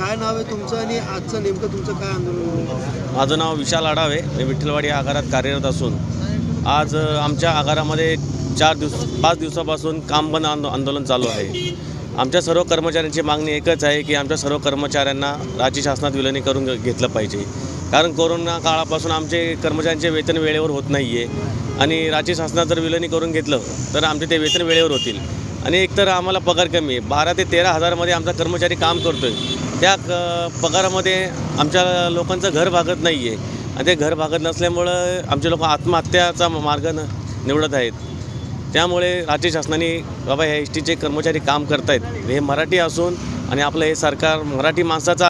नाव आहे तुमचं आणि आजचं नेमकं तुमचं काय आंदोलन माझं नाव विशाल आढावे. मी विठ्ठलवाडी आगारात कार्यरत असून आज आमच्या आगारामध्ये चार दिवस पाच दिवसापासून काम बंद आंदो आंदोलन चालू आहे. आमच्या सर्व कर्मचाऱ्यांची मागणी एकच आहे की आमच्या सर्व कर्मचाऱ्यांना राज्य शासनात विलनी करून घेतलं पाहिजे. कारण कोरोना काळापासून आमचे कर्मचाऱ्यांचे वेतन वेळेवर होत नाही आहे आणि राज्य शासनात जर विलनी करून घेतलं तर आमचे ते वेतन वेळेवर होतील. आणि एकतर आम्हाला पगार कमी आहे. बारा ते तेरा हजारमध्ये आमचा कर्मचारी काम करतो आहे त्या क पगारामध्ये आमच्या लोकांचं घर भागत नाही आहे आणि ते घर भागत नसल्यामुळं आमचे लोक आत्महत्याचा मार्ग न निवडत आहेत. त्यामुळे राज्य शासनाने बाबा ह्या एस टीचे कर्मचारी काम करत आहेत हे मराठी असून आणि आपलं हे सरकार मराठी माणसाचा